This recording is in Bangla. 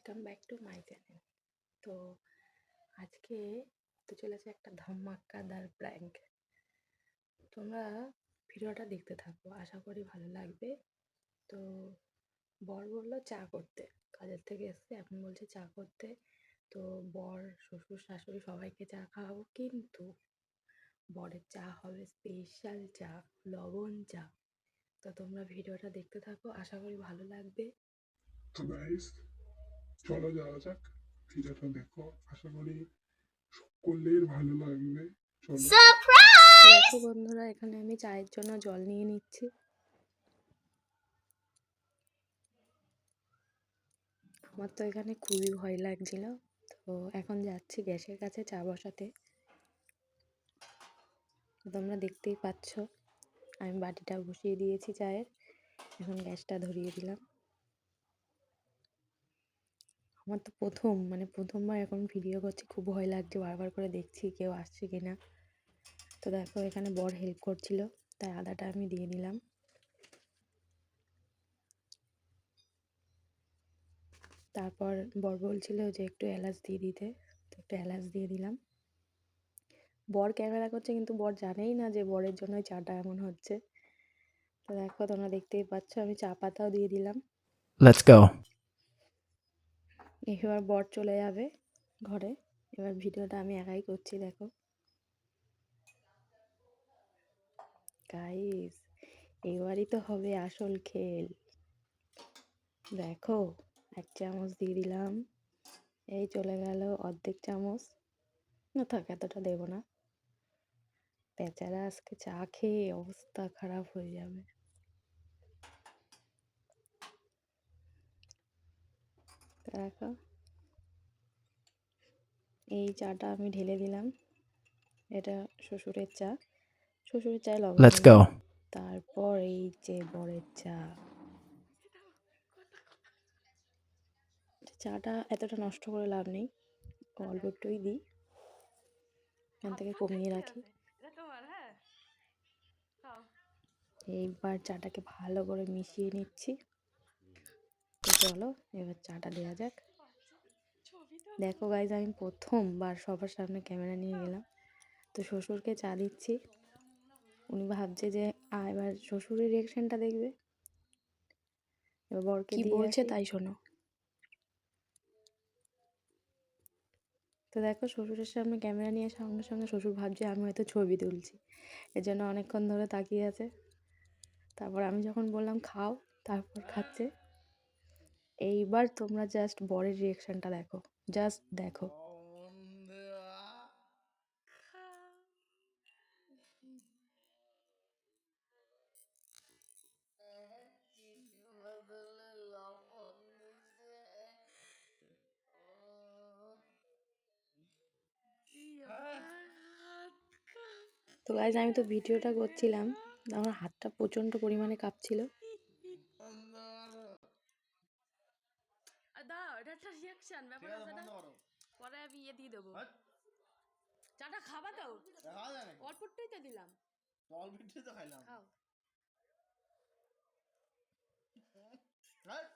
Welcome back to my channel তো আজকে তো চলেছে একটা ধামাকাদার প্র্যাঙ্ক তোমরা ভিডিওটা দেখতে থাকো, আশা করি ভালো লাগবে। তো বর বলল চা করতে। কাজের থেকে এসছে, এখন বলছে চা করতে। তো বর, শ্বশুর, শাশুড়ি সবাইকে চা খাওয়াবো, কিন্তু বরের চা হবে স্পেশাল চা, লবণ চা। তো তোমরা ভিডিওটা দেখতে থাকো, আশা করি ভালো লাগবে। চলো যাওয়া যাক ভিডিওটা দেখো আশা করি সকলের ভালো লাগবে। দেখো বন্ধুরা এখানে আমি চায়ের জন্য জল নিয়ে নিচ্ছি। আমার তো এখানে খুবই ভয় লাগছিল। তো এখন যাচ্ছি গ্যাসের কাছে চা বসাতে। তোমরা দেখতেই পাচ্ছ আমি বাটিটা বসিয়ে দিয়েছি চায়ের। এখন গ্যাসটা ধরিয়ে দিলাম। আমার তো প্রথম মানে প্রথমবার এখন ভিডিও করছি, খুব ভয় লাগছে, বারবার করে দেখছি কেউ আসছে কি না তো দেখো, এখানে বর হেল্প করছিল তাই আদাটা আমি দিয়ে দিলাম। তারপর বর বলছিল যে একটু এলাচ দিয়ে দিতে, তো একটু এলাচ দিয়ে দিলাম। বর ক্যামেরা করছে, কিন্তু বর জানেই না যে বরের জন্যই চাটা এমন হচ্ছে। তো দেখো, তোমরা দেখতেই পাচ্ছ, আমি চা পাতাও দিয়ে দিলাম। Let's go. এবার বর চলে যাবে ঘরে। এবার ভিডিওটা আমি একাই করছি, দেখো। গাইস এবারই তো হবে আসল খেল। দেখো, এক চামচ দিয়ে দিলাম। এই চলে গেল অর্ধেক চামচ। না থাক, এতটা দেবো না। বেচারা আজকে চা খেয়ে অবস্থা খারাপ হয়ে যাবে। দেখো এই চাটা আমি ঢেলে দিলাম। এটা শ্বশুরের চা। শ্বশুরের চায় লবণ দিলাম। go. তারপর এই যে বরের চা। চাটা এতটা নষ্ট করে লাভ নেই। অল্প একটুই দিই। এখান থেকে কমিয়ে রাখি। এইবার চাটাকে ভালো করে মিশিয়ে নিচ্ছি। চলো এবার চাটা দেওয়া যাক। দেখো গাইজ আমি প্রথমবার সবার সামনে ক্যামেরা নিয়ে গেলাম। তো শ্বশুরকে চা দিচ্ছি। উনি ভাবছে যে আ এবার শ্বশুরের রিয়াকশনটা দেখবে। এবার বরকে কি বলছে তাই শোনো। তো দেখো শ্বশুরের সামনে ক্যামেরা নিয়ে সঙ্গে সঙ্গে শ্বশুর ভাবছে আমি হয়তো ছবি তুলছি। এর জন্য অনেকক্ষণ ধরে তাকিয়ে আছে। তারপর আমি যখন বললাম খাও তারপর খাচ্ছে। এইবার তোমরা জাস্ট বরের রিয়াকশনটা দেখো। জাস্ট দেখো। তো গাইজ আমি তো ভিডিওটা করছিলাম। আমার হাতটা প্রচণ্ড পরিমাণে কাঁপছিল। দাঁড়াও এটা একটা রিয়াকশন ব্যাপার আছে না পরে আমি ইয়ে দিয়ে দেবো। চাটা খাবা তো? অল্পটাই তো দিলাম। অল্পটাই তো খাইলাম। খাও। হ্যাঁ?